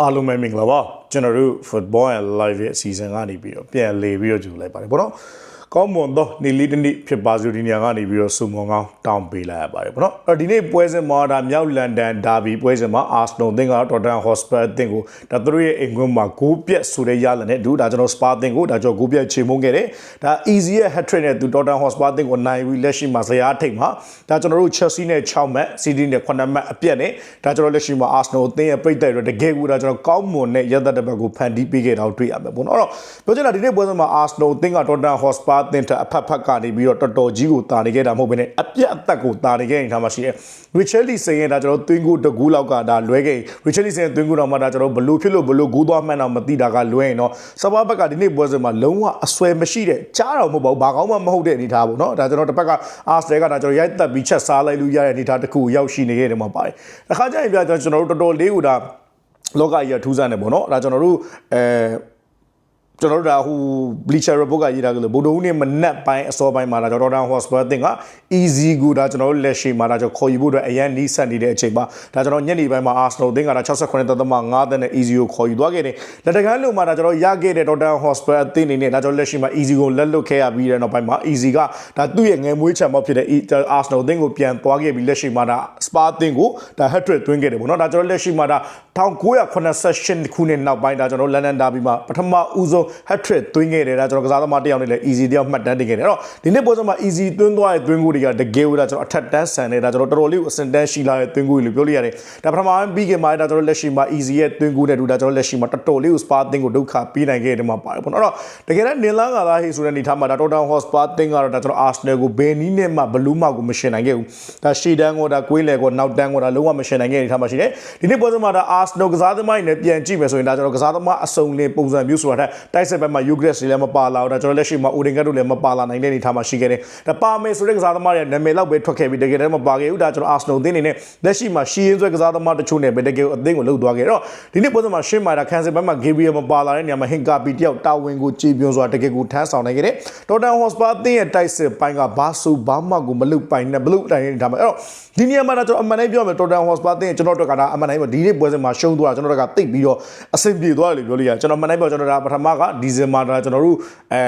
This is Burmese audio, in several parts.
အားလုံးပဲမင်္ဂလာပါကျွန်တော်တို့ football and live ရဲ့အစီအစဉ်ကနေပြီးတော့ပြန်လေပြီးတော့ကြိုလိုက်ပါတယ်ဘောနော် ကောင်းမွန်သောနေလေးတစ်နေ့ဖြစ်ပါစို့ဒီနေရာကနေပြီးတော့စုံမွန်ကောင်းတောင်းပေးလိုက်ရပါတယ်ဘောနော်အဲ့တော့ဒီနေ့ပွဲစဉ်မှာဒါမြောက်လန်ဒန်ဒါဘီပွဲစဉ်မှာ Arsenal အသင်းက Tottenham Hotspur အသင်းကိုဒါသူတို့ရဲ့အိမ်ကွင်းမှာဂိုးပြက်ဆိုတဲ့ရလနဲ့ဒူဒါကျွန်တော် Spa အသင်းကိုဒါကျွန်တော်ဂိုးပြက်ချေမှုန်းခဲ့တယ်ဒါ easy ရဲ့ hat trick နဲ့သူ Tottenham Hotspur အသင်းကိုနိုင်ပြီးလက်ရှိမှာဇယားထိပ်မှာဒါကျွန်တော်တို့ Chelsea နဲ့6မှတ် City နဲ့9မှတ်အပြတ်နဲ့ဒါကျွန်တော်လက်ရှိမှာ Arsenal အသင်းရဲ့ပြိတ်တိုက်ရတကယ်ကိုဒါကျွန်တော်ကောင်းမွန်တဲ့ရသက်တစ်ပတ်ကိုဖန်တီးပေးခဲ့တာကိုတွေ့ရမယ်ပေါ့နော်အဲ့တော့ပြောချင်တာဒီနေ့ပွဲစဉ်မှာ Arsenal အသင်းက Tottenham Hotspur အသင်းထက်အဖက်ဖက်ကနေပြီးတော့တော်တော်ကြီးကိုတာနေခဲ့တာမဟုတ်ဘဲနဲ့အပြတ်အသက်ကိုတာနေခဲ့နေတာမှရှိတယ် Richarly စင်ရဲ့ဒါကျွန်တော်သွင်းကိုတကူလောက်ကဒါလွဲခဲ့ Richarly စင်သွင်းကိုတော့မှဒါကျွန်တော်ဘလို့ဖြစ်လို့ဘလို့ဂူးသွားမှန်းတော့မသိတာကလွဲရင်တော့စပါးဘက်ကဒီနေ့ပွဲစဉ်မှာလုံးဝအဆွဲမရှိတဲ့ကြားတော်မဟုတ်ပါဘူးဘာကောင်းမှမဟုတ်တဲ့အနေထားပေါ့နော်ဒါကျွန်တော်တစ်ဖက်က Arsenal ကဒါကျွန်တော်ရိုက်သက်ပြီးချက်စားလိုက်လို့ရတဲ့အနေထားတစ်ခုကိုရောက်ရှိနေခဲ့တယ်မှာပါတယ်တစ်ခါကျရင်ပြကျွန်တော်တို့တော်တော်လေးကိုဒါလောကကြီးကထူးဆန်းတယ်ပေါ့နော်ဒါကျွန်တော်တို့အဲ ကျွန်တော်တို့ဒါဟို bleacher report ကရေးထားကြလို့ဗိုလ်တော်ဦးနဲ့မနက်ပိုင်းအစောပိုင်းမှာဒါကျွန်တော်တို့ Hotspur အသင်းက easy ကိုဒါကျွန်တော်တို့လက်ရှိမှာဒါကျွန်တော်ခေါ်ယူဖို့အတွက်အရန်နီးစပ်နေတဲ့အချိန်မှာဒါကျွန်တော်ညနေပိုင်းမှာ Arsenal အသင်းကဒါ68တသမ5တန်းနဲ့ easy ကိုခေါ်ယူသွားခဲ့တယ်လက်တကမ်းလို့မှာဒါကျွန်တော်ရခဲ့တဲ့ Tottenham Hotspur အသင်းအနေနဲ့ဒါကျွန်တော်လက်ရှိမှာ easy ကိုလက်လွတ်ခဲ့ရပြီးတဲ့နောက်ပိုင်းမှာ easy ကဒါသူ့ရဲ့ငယ်မွေးချံမောက်ဖြစ်တဲ့ Arsenal အသင်းကိုပြန်သွားခဲ့ပြီးလက်ရှိမှာဒါ Spa အသင်းကိုဒါ hat trick သွင်းခဲ့တယ်ပေါ့နော်ဒါကျွန်တော်လက်ရှိမှာဒါ1988ခုနှစ်နောက်ပိုင်းဒါကျွန်တော် London Derby မှာပထမဦးဆုံး hat trick သွင်းခဲ့တယ်ဒါကျွန်တော်ကစားသမားတစ်ယောက်နဲ့လည်း easy တစ်ယောက်မှတ်တမ်းတင်ခဲ့တယ်အဲ့တော့ဒီနေ့ပွဲစဉ်မှာ easy သွင်းသွားတဲ့သွင်းကိုတွေကတကယ်ကိုဒါကျွန်တော်အထက်တန်းဆန်နေတာကျွန်တော်တော်တော်လေးကိုအစင်တန်းရှိလာတဲ့သွင်းကိုတွေလို့ပြောလို့ရတယ်ဒါပထမပိုင်းပြီးခင်မှာဒါကျွန်တော်လက်ရှိမှာ easy ရဲ့သွင်းကိုနဲ့တူဒါကျွန်တော်လက်ရှိမှာတော်တော်လေးကို spa အသင်းကိုဒုက္ခပေးနိုင်ခဲ့တယ်မှာပါတယ်ပေါ့နော်အဲ့တော့တကယ်တော့နင်လာကသာဟေးဆိုတဲ့အနေထားမှာဒါ Tottenham Hotspur အသင်းကတော့ဒါကျွန်တော် Arsenal ကိုဘယ်နည်းနဲ့မှဘလူးမှကိုမရှင်နိုင်ခဲ့ဘူးဒါရှေ့တန်းကိုဒါကွေးလေကိုနောက်တန်းကိုဒါလုံးဝမရှင်နိုင်ခဲ့တဲ့အနေထားမှာရှိတယ်ဒီနေ့ပွဲစဉ်မှာဒါ Arsenal ကစားသမားတွေနဲ့ပြန်ကြည့်မယ်ဆိုရင်ဒါကျွန်တော်ကစားသမားအစုံလင်ပုံစံမျိုးဆိုတာတိုက်စစ်ဘက်မှာ Eucharist တွေလည်းမပါလာဘူးဒါကျွန်တော်လက်ရှိမှာ Odegaard တို့လည်းမပါလာနိုင်တဲ့အနေထားမှာရှိခဲ့တယ်ဒါပါမယ်ဆိုတဲ့ကစားသမားတွေနာမည်လောက်ပဲထွက်ခဲ့ပြီးတကယ်တမ်းမပါခဲ့ဘူးဒါကျွန်တော် Arsenal အသင်းအနေနဲ့လက်ရှိမှာရှီရင်ဆွဲကစားသမားတချို့နဲ့ပဲတကယ်အသင်းကိုလှုပ်သွားခဲ့တော့ဒီနေ့ပွဲစဉ်မှာရှင်းမာတာခန်းစစ်ဘက်မှာ Gabriel မပါလာတဲ့နေရာမှာ Hinkapi တယောက်တာဝန်ကိုကြည်ပြွန်စွာတကယ်ကိုထမ်းဆောင်နိုင်ခဲ့တယ် Tottenham Hotspur အသင်းရဲ့တိုက်စစ်ပိုင်းကဘာဆူဘာမှကိုမလှုပ်ပိုင်နဲ့ဘလို့တိုင်နေတာမှာအဲ့တော့ဒီနေရာမှာကျွန်တော်အမှန်တိုင်းပြောမယ် Tottenham Hotspur အသင်းကျွန်တော်တို့ကဒါအမှန်တိုင်းပြောဒီနေ့ပွဲစဉ်မှာရှုံးသွားတာကျွန်တော်တို့ကတိတ်ပြီးတော့အဆင်ပြေသွားတယ်လို့ပြောလို့ရတယ်ကျွန်တော်မှန်တိုင်းပြောကျွန်တော်ဒါပထမကဒီဇင်ဘာဒါကျွန်တော်တို့အဲ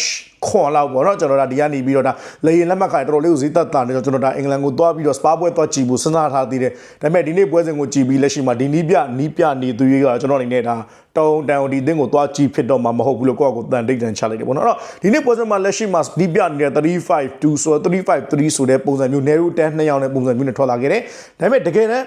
20ခွန်လောက်ပေါ့နော်ကျွန်တော်ဒါဒီကနေပြီးတော့ဒါလေရင်လက်မှတ်ခါတော်တော်လေးကိုဈေးသက်တာနေကျွန်တော်ဒါအင်္ဂလန်ကိုသွားပြီးတော့စပါပွဲသွားကြည့်ဖို့စဉ်းစားထားသေးတယ်ဒါပေမဲ့ဒီနေ့ပွဲစဉ်ကိုကြည့်ပြီးလက်ရှိမှာဒီနီးပြနီးပြနေသူတွေကကျွန်တော်အနေနဲ့ဒါတုံတန်ဒီတင်းကိုသွားကြည့်ဖြစ်တော့မှာမဟုတ်ဘူးလို့ကိုယ့်အကိုတန်တိတ်တန်ချလိုက်တယ်ပေါ့နော်အဲ့တော့ဒီနေ့ပွဲစဉ်မှာလက်ရှိမှာနီးပြနေတဲ့352ဆို353ဆိုတဲ့ပုံစံမျိုး narrow 10နှစ်ယောက်နဲ့ပုံစံမျိုးနဲ့ထွက်လာခဲ့တယ်ဒါပေမဲ့တကယ်တမ်း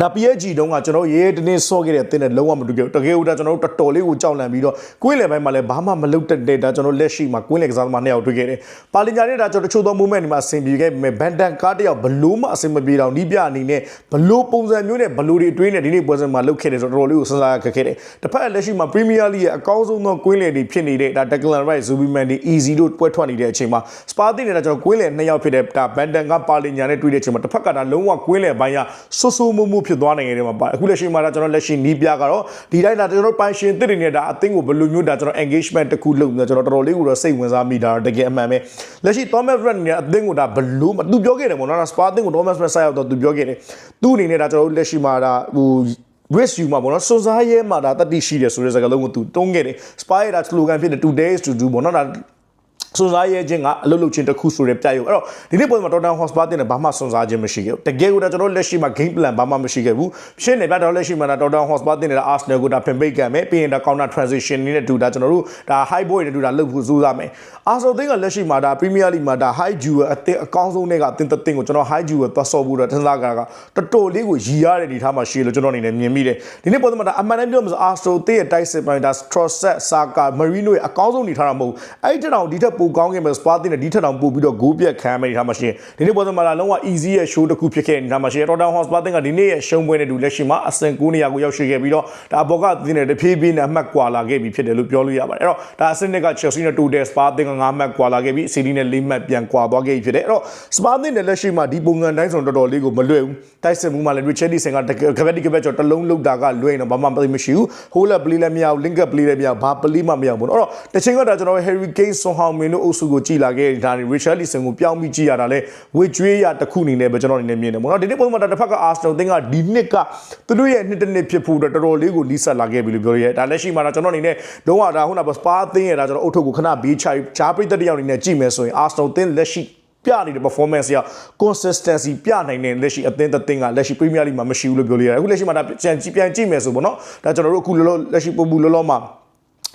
ဒါ PSG တုန်းကကျွန်တော်ရေးတနေ့ဆော့ခဲ့တဲ့အသင်းနဲ့လုံးဝမတူခဲ့ဘူးတကယ်ဦးဒါကျွန်တော်တို့တော်တော်လေးကိုကြောက်လန့်ပြီးတော့ကွင်းလယ်ပိုင်းမှာလည်းဘာမှမလုပ်တတ်တဲ့ဒါကျွန်တော်လက်ရှိမှာကွင်းလယ်ကစားသမားနှစ်ယောက်တွေ့ခဲ့တယ်ပါလင်ညာနဲ့ဒါကျွန်တော်တချို့သော moment တွေမှာအဆင်ပြေခဲ့ပေမဲ့ဘန်တန်ကားတစ်ယောက်ဘလို့မှအဆင်မပြေတော့နီးပြအနေနဲ့ဘလို့ပုံစံမျိုးနဲ့ဘလို့တွေအတွင်းနဲ့ဒီနေ့ပွဲစဉ်မှာလုပ်ခဲ့တယ်ဆိုတော့တော်တော်လေးကိုစဉ်းစားခဲ့ခဲ့တယ်တစ်ဖက်လက်ရှိမှာ Premier League ရဲ့အကောင်းဆုံးသောကွင်းလယ်တွေဖြစ်နေတဲ့ဒါ Declan Rice Zubimendi di Easy တို့ပွဲထွက်နေတဲ့အချိန်မှာ Spa တင်နေတာကျွန်တော်ကွင်းလယ်နှစ်ယောက်ဖြစ်တဲ့ဒါဘန်တန်ကပါလင်ညာနဲ့တွေ့တဲ့အချိန်မှာတစ်ဖက်ကဒါလုံးဝကွင်းလယ်ပိုင်းကဆူဆူမှုမှုဖြစ်သွားနိုင်တယ်မှာပါအခုလက်ရှိမှာဒါကျွန်တော်လက်ရှိနီးပြကတော့ဒီတိုင်းဒါကျွန်တော်ပိုင်ရှင်တစ်တွေနဲ့ဒါအသင်းကိုဘယ်လိုမျိုးဒါကျွန်တော် engagement တစ်ခုလုပ်နေကျွန်တော်တော်တော်လေးကိုတော့စိတ်ဝင်စားမိတာတကယ်အမှန်ပဲလက်ရှိ Thomas Red နဲ့အသင်းကိုဒါဘယ်လိုသူပြောခဲ့တယ်ပေါ့နော် Spa အသင်းကို Thomas Red ဆက်ရောက်တော့သူပြောခဲ့တယ်သူ့အနေနဲ့ဒါကျွန်တော်လက်ရှိမှာဒါဟို risk you မှာပေါ့နော်စွန်စားရဲမှာဒါတတိရှိတယ်ဆိုတဲ့စကားလုံးကိုသူတုံးခဲ့တယ် spy ဒါ slogan ဖြစ်တဲ့ two days to do ပေါ့နော်ဒါ စွန်စားရဲခြင်းကအလုပ်လုပ်ခြင်းတစ်ခုဆိုတဲ့ပြရုပ်အဲ့တော့ဒီနေ့ပွဲမှာ Tottenham Hotspur တင်တယ်ဘာမှစွန်စားခြင်းမရှိခဲ့ဘူးတကယ်ကိုဒါကျွန်တော်လက်ရှိမှာ game plan ဘာမှမရှိခဲ့ဘူးရှင်းနေပြတော့လက်ရှိမှာဒါ Tottenham Hotspur တင်တယ် Arsenal ကိုဒါဖင်ပိတ်ကံမယ်ပြီးရင်ဒါ counter transition နဲ့တူဒါကျွန်တော်တို့ဒါ high boy နဲ့တူဒါလုပ်ဖို့စူးစမ်းမယ် Arsenal တင်ကလက်ရှိမှာဒါ Premier League မှာဒါ high jewel အသင်းအကောင်းဆုံးတွေကအသင်းတစ်သင်းကိုကျွန်တော် high jewel သွားဆော့ဖို့တော့ထင်စားကြတာကတော်တော်လေးကိုရည်ရတဲ့ဒီထားမှာရှိလို့ကျွန်တော်အနေနဲ့မြင်မိတယ်ဒီနေ့ပုံစံမှာဒါအမှန်တမ်းပြောမှဆို Arsenal တင်ရဲ့တိုက်စစ်ပိုင်းဒါ Trossard Saka Marino ရဲ့အကောင်းဆုံးနေထားတာမဟုတ်ဘူးအဲ့ဒီတောင်ဒီထက်ပိုကောင်းခဲ့မယ် Spa တင်တဲ့ဒီထက်တောင်ပိုပြီးတော့ goal ပြတ်ခံမယ်ဒီထားမှာရှိရင်ဒီနေ့ပုံစံမှာဒါလုံးဝ easy ရဲ့ show တစ်ခုဖြစ်ခဲ့တဲ့ဒီထားမှာရှိရင် Tottenham Hotspur တင်ကဒီနေ့ရဲ့ရှုံးပွဲနဲ့တူလက်ရှိမှာအဆင့်9နေရာကိုရောက်ရှိခဲ့ပြီးတော့ဒါဘောကတင်တဲ့တဖြည်းဖြည်းနဲ့အမှတ်ကွာလာခဲ့ပြီဖြစ်တယ်လို့ပြောလို့ရပါတယ်အဲ့တော့ဒါအဆင့်နှစ်က Chelsea နဲ့တူတဲ့ Spa တင်က9မှတ်ကွာလာခဲ့ပြီး City နဲ့4မှတ်ပြန်ကွာသွားခဲ့ပြီဖြစ်တယ်အဲ့တော့ Spa တင်တဲ့လက်ရှိမှာဒီပုံစံတိုင်းဆိုတော်တော်လေးကိုမလွယ်ဘူးတိုက်စစ်မှုမှာလည်း Richarlison ကကပတ်ဒီကပတ်ကျော်တလုံးလောက်တာကလွယ်ရင်တော့ဘာမှမရှိဘူး Hole play လည်းမရဘူး link up play လည်းမရဘူးဘာ play မှမရဘူးပေါ့နော်အဲ့တော့တချိန်ကဒါကျွန်တော် Harry Kane ဆွန်ဟောင်းမီ Darwin တို့အုပ်စုကိုကြည်လာခဲ့တဲ့ဒါတွေ Richarlison ကိုပြောင်းပြီးကြည်ရတာလဲဝေကျွေးရတစ်ခုအနေနဲ့ပဲကျွန်တော်အနေနဲ့မြင်တယ်ပေါ့နော်ဒီနေ့ပုံမှန်တစ်ဖက်က Arsenal တင်းကဒီနှစ်ကသူတို့ရဲ့နှစ်တစ်နှစ်ဖြစ်ဖို့အတွက်တော်တော်လေးကိုလီးဆက်လာခဲ့ပြီလို့ပြောရရဲဒါလက်ရှိမှာတော့ကျွန်တော်အနေနဲ့လုံးဝဒါခုနကစပါအသင်းရတာကျွန်တော်အုတ်ထုတ်ကိုခဏဘေးချဂျာပရိသတ်တယောက်အနေနဲ့ကြည့်မယ်ဆိုရင် Arsenal တင်းလက်ရှိပြနေတဲ့ performance က consistency ပြနိုင်တဲ့လက်ရှိအသင်းတစ်သင်းကလက်ရှိ Premier League မှာမရှိဘူးလို့ပြောလို့ရတယ်အခုလက်ရှိမှာဒါပြန်ကြည့်ပြန်ကြည့်မယ်ဆိုပေါ့နော်ဒါကျွန်တော်တို့အခုလောလောလက်ရှိပုံပူလောလောမှာ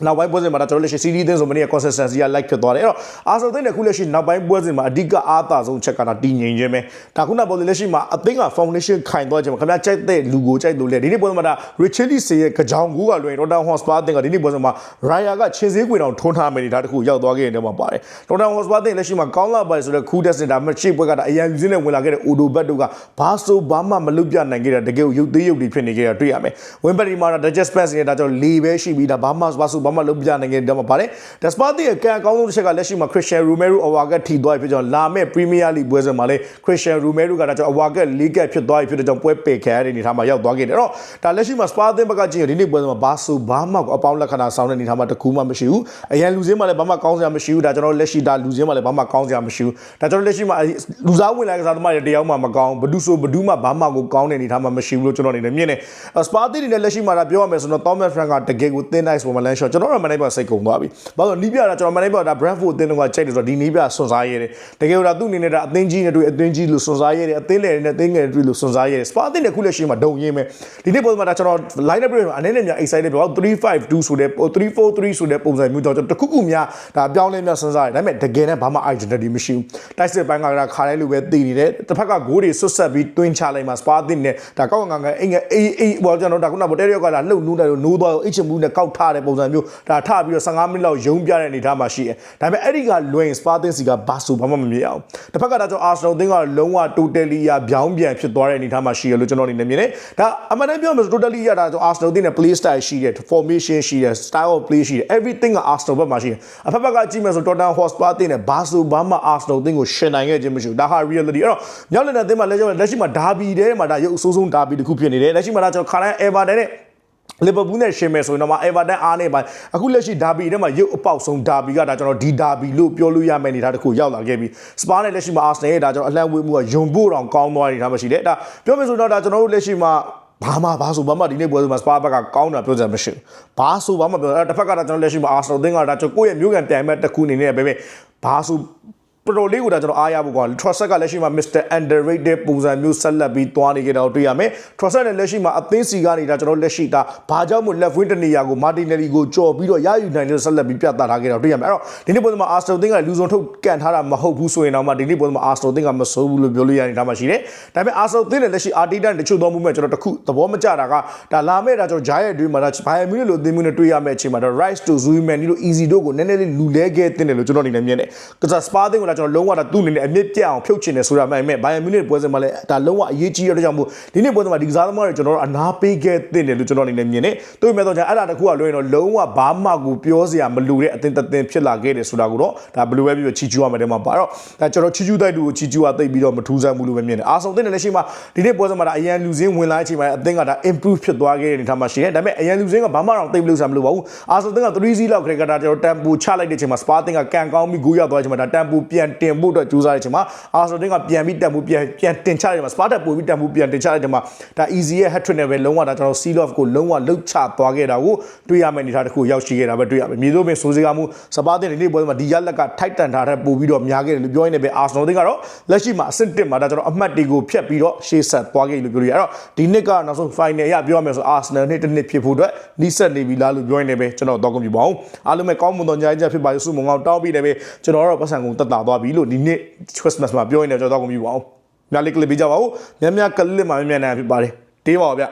နောက်ပိုင်းပွဲစဉ်မှာဒါကျွန်တော်လက်ရှိ series သင်းဆိုမနေ့က consistency က like ဖြစ်သွားတယ်အဲ့တော့အာဆယ်သင်းနဲ့ခုလက်ရှိနောက်ပိုင်းပွဲစဉ်မှာအဓိကအားသာဆုံးချက်ကဒါတည်ငြိမ်ခြင်းပဲဒါခုနပေါ်လက်ရှိမှာအသင်းက foundation ခိုင်သွားခြင်းမှာခင်ဗျာကြိုက်တဲ့လူကိုကြိုက်လို့လေဒီနေ့ပွဲစဉ်မှာဒါ Richarly စေရဲ့ကြောင်ကူကလွင် Tottenham Hotspur အသင်းကဒီနေ့ပွဲစဉ်မှာ Raya ကချင်းစည်းကွေတောင်ထွန်းထားမယ်နေတာတခုရောက်သွားခဲ့တဲ့မှာပါတယ် Tottenham Hotspur အသင်းလက်ရှိမှာကောင်းလာပါဆိုတဲ့ခူးတက်စင်ဒါမှရှေ့ပွဲကဒါအရန်ယူစင်းနဲ့ဝင်လာခဲ့တဲ့ Odo Bet တို့ကဘာဆိုဘာမှမလုပ်ပြနိုင်ခဲ့တဲ့တကယ်ကိုရုပ်သေးရုပ်တွေဖြစ်နေခဲ့တာတွေ့ရမယ်။ Win Perry မှာဒါ Digest Pass နဲ့ဒါကြောင့်လေပဲရှိပြီးဒါဘာမှဘာဆိုဘာမှလုပ်ပြနိုင်ခဲ့တဲ့မှာပါတယ်။ Despite ရဲ့ကံအကောင်းဆုံးတစ်ချက်ကလက်ရှိမှာ Christian Romero အဝါကထိသွားပြီဖြစ်ကြောင်းလာမဲ့ Premier League ပွဲစဉ်မှာလည်း Christian Romero ကဒါကြောင့်အဝါက၄ကက်ဖြစ်သွားပြီဖြစ်တဲ့ကြောင့်ပွဲပယ်ခံရတဲ့အနေထားမှာရောက်သွားခဲ့တယ်။အဲ့တော့ဒါလက်ရှိမှာ Spa အသင်းဘက်ကကြည့်ရင်ဒီနေ့ပွဲစဉ်မှာဘာဆိုဘာမှအပေါင်းလက္ခဏာဆောင်တဲ့အနေထားမှာတခုမှမရှိဘူး။အရန်လူစင်းမှာလည်းဘာမှကောင်းစရာမရှိဘူး။ဒါကျွန်တော်လက်ရှိဒါလူစင်းမှာလည်းဘာမှကောင်းစရာမရှိဘူး။ဒါကျွန်တော်လက်ရှိမှာလူစားဝင်လာကစားသမားတွေတယောက်မှမကောင်းဘဒုဆိုဘဒုမှဘာမှကိုကောင်းတဲ့အနေထားမှာမရှိဘူးလို့ကျွန်တော်အနေနဲ့မြင်တယ်။ Spa အသင်းတွေနဲ့လက်ရှိမှာဒါပြောရမယ်ဆိုတော့ Thomas Frank ကတကယ်ကို thin ice ပေါ်မှာ land shot ကျွန်တော်တို့မနိုင်ပါစိတ်ကုန်သွားပြီ။ဘာလို့နီးပြတာကျွန်တော်မနိုင်ပါဒါ Brentford အသင်းတွေကကြိုက်တယ်ဆိုတော့ဒီနီးပြစွန်စားရဲတယ်။တကယ်လို့ဒါသူ့အနေနဲ့ဒါအသင်းကြီးနဲ့တွေ့အသင်းကြီးလို့စွန်စားရဲတယ်အသင်းလေနဲ့အသင်းငယ်တွေ့လို့စွန်စားရဲတယ်။ Spa အသင်းနဲ့ခုလက်ရှိမှာဒုံရင်းပဲ။ဒီနေ့ပုံမှာဒါကျွန်တော် line up တွေမှာအနေနဲ့များ excited ပြော352ဆိုတဲ့343ဆိုတဲ့ပုံစံမျိုးတော့ကျွန်တော်တခုခုများဒါပြောင်းလဲများစွန်စားရတယ်။ဒါပေမဲ့တကယ်နဲ့ဘာမှ identity မရှိဘူး။တိုက်စစ်ပိုင်းကခါတိုင်းလိုပဲတည်နေတယ်။တစ်ဖက်ကဂိုးတွေဆွတ်ဆက်ပြီးတွင်းချလိုက်မှာ Spa အသင်းနဲ့ဒါကောက်ငါငါအိမ်ငယ်အေးအေးဘောကျွန်တော်ဒါခုနဗတေရီယောကလာလှုပ်နူးတယ်လို့နိုးသွားတော့အိတ်ချမှုနဲ့ကောက်ထားတဲ့ပုံစံမျိုးဒါထပြီးတော့15မိနစ်လောက်ယုံပြတဲ့အနေအထားမှာရှိတယ်။ဒါပေမဲ့အဲ့ဒီကလွင် Spa သင်းစီကဘာဆိုဘာမှမမြင်အောင်။တစ်ဖက်ကဒါကျွန်တော် Arsenal သင်းကလုံးဝ totally ရပြောင်းပြန်ဖြစ်သွားတဲ့အနေအထားမှာရှိရလို့ကျွန်တော်အနေနဲ့မြင်တယ်။ဒါအမှန်တမ်းပြောမယ်ဆို totally ရတာကျွန်တော် Arsenal သင်းနဲ့ play style ရှိတယ် formation ရှိတယ် style of play ရှိတယ် everything က Arsenal ဘက်မှာရှိတယ်။အဖက်ဖက်ကကြည့်မယ်ဆို Tottenham Hotspur သင်းနဲ့ဘာဆိုဘာမှ Arsenal သင်းကိုရှင်နိုင်ခဲ့ခြင်းမရှိဘူး။ဒါဟာ reality အဲ့တော့မြောက်လန်ဒန်သင်းမှာလက်ရှိလက်ရှိမှာဒါဘီထဲမှာဒါရုပ်အဆိုးဆုံးဒါဘီတစ်ခုဖြစ်နေတယ်။လက်ရှိမှာဒါကျွန်တော်ခါတိုင်း Everton နဲ့ လီဗာပူးနဲ့ရှင်မယ်ဆိုရင်တော့မှအေဗာတန်အားနေပါအခုလက်ရှိဒါဘီထဲမှာရုပ်အပေါက်ဆုံးဒါဘီကဒါကျွန်တော်ဒီဒါဘီလို့ပြောလို့ရမယ့်အနေထားတစ်ခုရောက်လာခဲ့ပြီစပါးနဲ့လက်ရှိမှာအာဆနယ်ရဲ့ဒါကျွန်တော်အလှမ်းဝေးမှုကယုံဖို့တောင်ကောင်းသွားနေတာမှရှိတယ်ဒါပြောမယ်ဆိုတော့ဒါကျွန်တော်တို့လက်ရှိမှာဘာမှဘာဆိုဘာမှဒီနေ့ပွဲစဉ်မှာစပါဘက်ကကောင်းတာပြောစရာမရှိဘူးဘာဆိုဘာမှပြောအဲ့တစ်ဖက်ကဒါကျွန်တော်လက်ရှိမှာအာဆနယ်သင်းကဒါကျွန်တော်ကိုယ့်ရဲ့မျိုးကန်ပြိုင်မဲ့တစ်ခုအနေနဲ့ပဲပဲဘာဆို ပရိုလေးကိုဒါကျွန်တော်အားရဖို့ကွာ Trusset ကလက်ရှိမှာ Mr Underrated ပုံစံမျိုးဆက်လက်ပြီးသွားနေကြတာကိုတွေ့ရမယ် Trusset နဲ့လက်ရှိမှာအသင်းစီကနေဒါကျွန်တော်လက်ရှိဒါဘာကြောင့်မို့ left wing တနေရာကို Martinelli ကိုကြော်ပြီးတော့ရယူနိုင်လို့ဆက်လက်ပြီးပြသထားခဲ့တာကိုတွေ့ရမယ်အဲ့တော့ဒီနေ့ပုံစံမှာ Arsenal သင်းကလူစုံထုတ်ကန်ထားတာမဟုတ်ဘူးဆိုရင်တော့မှဒီနေ့ပုံစံမှာ Arsenal သင်းကမစိုးဘူးလို့ပြောလို့ရနေတာမှရှိတယ်ဒါပေမဲ့ Arsenal သင်းနဲ့လက်ရှိ Arteta တချို့သောမှုမဲ့ကျွန်တော်တခုသဘောမကျတာကဒါလာမဲ့ဒါကျွန်တော်ဂျားရဲ့အတွင်းမှာဒါ Bayern Munich လို့အသင်းမျိုးနဲ့တွေ့ရမယ့်အချိန်မှာတော့ Rice to Zuiman လို့ easy တို့ကိုနည်းနည်းလေးလူလဲခဲ့တဲ့တယ်လို့ကျွန်တော်အနေနဲ့မြင်တယ်ကစား Spa သင်းကဒါကျွန်တော်လုံးဝဒါသူ့အနေနဲ့အမြင့်ပြတ်အောင်ဖြုတ်ချင်တယ်ဆိုတာမှန်မဲ့ Bayern Munich ပွဲစဉ်မှာလည်းဒါလုံးဝအရေးကြီးရတဲ့ကြောင့်မို့ဒီနေ့ပွဲစဉ်မှာဒီကစားသမားတွေကျွန်တော်တို့အနာပေးခဲ့တဲ့တယ်လို့ကျွန်တော်အနေနဲ့မြင်တယ်။တို့ပေမဲ့တော့ကျွန်တော်အဲ့ဒါတခုကလွှဲရင်တော့လုံးဝဘာမှကိုပြောစရာမလိုတဲ့အသင်းတစ်သင်းဖြစ်လာခဲ့တယ်ဆိုတာကိုတော့ဒါဘယ်လိုပဲပြောချီကျူးရမယ်တဲ့မှာပါတော့ဒါကျွန်တော်ချီကျူးတိုက်တူကိုချီကျူးရသိပ်ပြီးတော့မထူးဆန်းဘူးလို့ပဲမြင်တယ်။အာဆောင်သင်းနဲ့လက်ရှိမှာဒီနေ့ပွဲစဉ်မှာဒါအရန်လူစင်းဝင်လာတဲ့အချိန်မှာအသင်းကဒါ improve ဖြစ်သွားခဲ့တဲ့အနေထားမှာရှိတယ်။ဒါပေမဲ့အရန်လူစင်းကဘာမှတော့သိပ်မလုပ်စရာမလိုပါဘူး။အာဆောင်သင်းက3-0လောက်ခရက်တာကျွန်တော်တမ်ပူချလိုက်တဲ့အချိန်မှာစပါတင်ကကန်ကောင်းပြီးဂိုးရောက်သွားတဲ့အချိန်မှာဒါတမ်ပူပြန်တင်ဖို့အတွက်ကြိုးစားတဲ့အချိန်မှာအာဆော်တင်ကပြန်ပြီးတက်မှုပြန်ပြန်တင်ချလိုက်တယ်မှာစပါတက်ပို့ပြီးတက်မှုပြန်တင်ချလိုက်တယ်မှာဒါ easy ရဲ့ hat trick နဲ့ပဲလုံးဝဒါကျွန်တော် seal off ကိုလုံးဝလှုပ်ချသွားခဲ့တာကိုတွေ့ရမယ့်အနေအထားတစ်ခုရောက်ရှိခဲ့တာပဲတွေ့ရမယ်မြေသို့ပင်ဆိုးစကားမှုစပါတင်ဒီနေ့ပွဲမှာဒီရလက်ကထိုက်တန်ထားတဲ့ပို့ပြီးတော့များခဲ့တယ်လို့ပြောရင်းနဲ့ပဲ Arsenal တင်ကတော့လက်ရှိမှာအဆင့်1မှာဒါကျွန်တော်အမှတ်တွေကိုဖျက်ပြီးတော့ရှေ့ဆက်သွားခဲ့လို့ပြောလို့ရအဲ့တော့ဒီနှစ်ကနောက်ဆုံး final ရပြောရမယ်ဆို Arsenal နှစ်တစ်နှစ်ဖြစ်ဖို့အတွက်နှိစက်နေပြီလားလို့ပြောရင်းနဲ့ပဲကျွန်တော်တော့ကွန်ပြပါအောင်အားလုံးပဲကောင်းမွန်သောညချမ်းဖြစ်ပါစုမုံငေါတောင်းပြီးတယ်ပဲကျွန်တော်တော့ပတ်စံကုန်တက်တာသွားပြီလို့ဒီနှစ် Christmas မှာပြောရင်းနဲ့ကျွန်တော်တော့ကွန်ပြပါအောင်များလေးကလစ်ပေးကြပါဦးများများကလစ်မှာမြန်မြန်နိုင်ဖြစ်ပါတယ်တေးပါပါဗျ